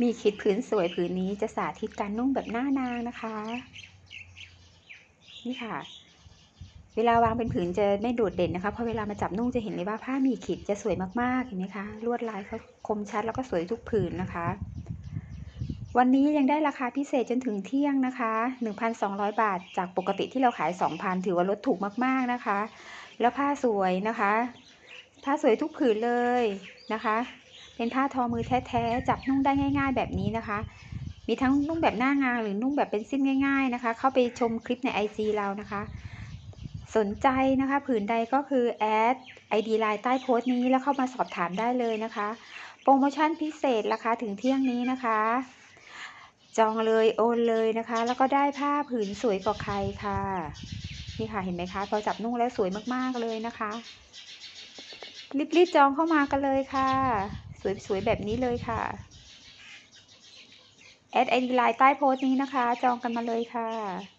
มีคิดผืนสวยผืนนี้จะสาธิตการนุ่งแบบหน้านางนะคะ นี่ค่ะ เวลาวางเป็นผืนจะไม่โดดเด่นนะคะ เพราะเวลามาจับนุ่งจะเห็นเลยว่าผ้ามีขีดจะสวยมากๆ เห็นไหมคะ ลวดลายเขาคมชัดแล้วก็สวยทุกผืนนะคะ วันนี้ยังได้ราคาพิเศษจนถึงเที่ยงนะคะ 1,200 บาท จากปกติที่เราขาย 2,000 ถือว่าลดถูกมากๆนะคะ แล้วผ้าสวยนะคะ ผ้าสวยทุกผืนเลยนะคะ เป็นผ้าทอมือแท้ๆจับนุ่งได้ง่าย ๆ แบบนี้นะคะ มีทั้งนุ่งแบบหน้างานหรือนุ่งแบบเป็นสิ้นง่าย ๆนะคะ เข้าไปชมคลิปใน IG เรานะคะ สนใจนะคะ ผืนใดก็คือแอด ID ไลน์ใต้โพสต์นี้แล้วเข้ามาสอบถามได้เลยนะคะ โปรโมชั่นพิเศษราคาถึงเที่ยงนี้นะคะ จองเลยโอนเลยนะคะ แล้วก็ได้ผ้าผืนสวยกว่าใครค่ะนี่ค่ะเห็นไหมคะพอจับนุ่งแล้วสวยมากๆเลยนะคะ รีบๆจองเข้ามากันเลยค่ะ สวยๆ แบบนี้เลยค่ะ แอดไอดีไลน์ใต้โพสต์นี้นะคะ จองกันมาเลยค่ะ